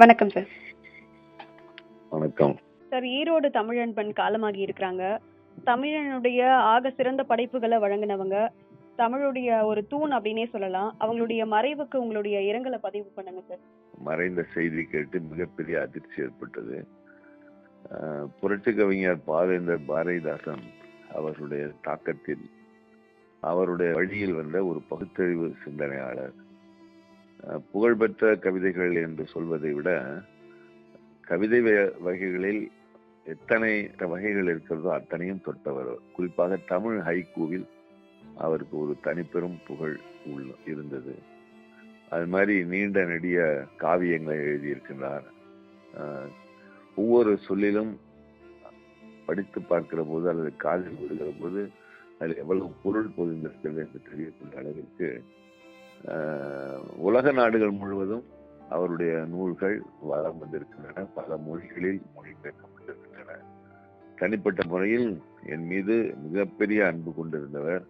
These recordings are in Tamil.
வணக்கம் சார். வணக்கம். சார் ஈரோடு தமிழன்பன் காலமாகி இருக்கிறாங்க. தமிழனுடைய ஆக சிறந்த படைப்புகளை வழங்கினவங்க. தமிழுடைய ஒரு தூண் அப்படின்னே சொல்லலாம். அவங்களுடைய மறைவுக்கு உங்களுடைய இரங்கலை பதிவு பண்ணுங்க சார். மறைந்த செய்தி கேட்டு மிகப்பெரிய அதிர்ச்சி ஏற்பட்டது. புரட்சி கவிஞர் பாவேந்தர் பாரதிதாசன் அவருடைய தாக்கத்தில் அவருடைய வழியில் வந்த ஒரு பகுத்தறிவு சிந்தனையாளர் புகழ்பெற்ற கவிதைகள் என்று சொல்வதை விட கவிதை வகைகளில் எத்தனை வகைகள் இருக்கிறதோ அத்தனையும் தொட்டவர் குறிப்பாக தமிழ் ஹைகூவில் அவருக்கு ஒரு தனிப்பெரும் புகழ் உள்ள இருந்தது. அது மாதிரி நீண்ட நெடிய காவியங்களை எழுதியிருக்கின்றார். ஆஹ் ஒவ்வொரு சொல்லிலும் படித்து பார்க்கிற போது அல்லது காதில் விடுகிற போது அதில் எவ்வளவு பொருள் பொதிந்திருக்கிறது என்று தெரியக்கூடிய அளவிற்கு உலக நாடுகள் முழுவதும் அவருடைய நூல்கள் வளம் வந்திருக்கின்றன. பல மொழிகளில் மொழிபெயர்க்கப்பட்டிருக்கின்றன தனிப்பட்ட முறையில் என் மீது மிகப்பெரிய அன்பு கொண்டிருந்தவர்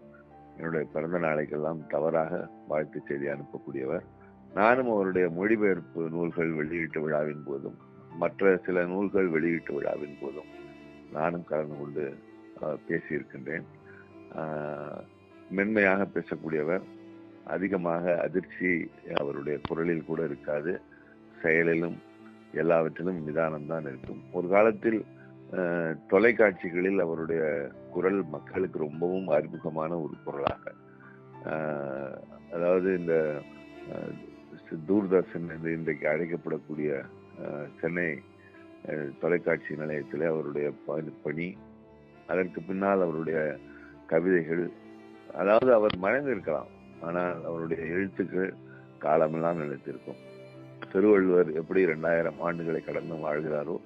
என்னுடைய பிறந்த நாளைக்கெல்லாம் தவறாக வாழ்த்து செய்தி அனுப்பக்கூடியவர். நானும் அவருடைய மொழிபெயர்ப்பு நூல்கள் வெளியீட்டு விழாவின் போதும் மற்ற சில நூல்கள் வெளியீட்டு விழாவின் போதும் நானும் கலந்து கொண்டு பேசியிருக்கின்றேன். மென்மையாக பேசக்கூடியவர் அதிகமாக அதிர்ச்சி அவருடைய குரலில் கூட இருக்காது. செயலிலும் எல்லாவற்றிலும் நிதானம்தான் இருக்கும். ஒரு காலத்தில் தொலைக்காட்சிகளில் அவருடைய குரல் மக்களுக்கு ரொம்பவும் அறிமுகமான ஒரு குரலாக. அதாவது இந்த தூர்தர்ஷன் என்று இன்றைக்கு அழைக்கப்படக்கூடிய சென்னை தொலைக்காட்சி நிலையத்தில் அவருடைய பணி. அதற்கு பின்னால் அவருடைய கவிதைகள். அதாவது அவர் மறைந்திருக்கலாம். ஆனால் அவருடைய எழுத்துக்கள் காலமெல்லாம் நிலைத்திருக்கும். திருவள்ளுவர் எப்படி இரண்டாயிரம் ஆண்டுகளை கடந்து வாழ்கிறாரோ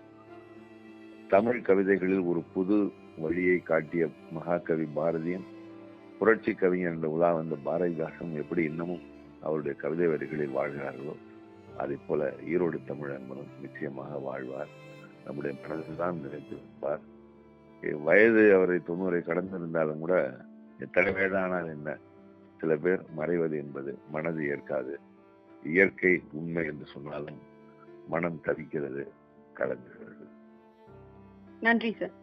தமிழ் கவிதைகளில் ஒரு புது வழியை காட்டிய மகாகவி பாரதியும் புரட்சி கவிஞர் என்ற உலா வந்த பாரதிதாசன் எப்படி இன்னமும் அவருடைய கவிதை வரிகளில் வாழ்கிறார்களோ அதை போல ஈரோடு தமிழ் என்பதும் நிச்சயமாக வாழ்வார். நம்முடைய மனதில்தான் நினைத்திருப்பார் வயது அவரை தொண்ணூறை கடந்திருந்தாலும் கூட எத்தனை வயதானால் என்ன? சில பேர் மறைவது என்பது மனது ஏற்காது. இயற்கை உண்மை என்று சொன்னாலும் மனம் தவிக்கிறது கலங்குகிறது. நன்றி சார்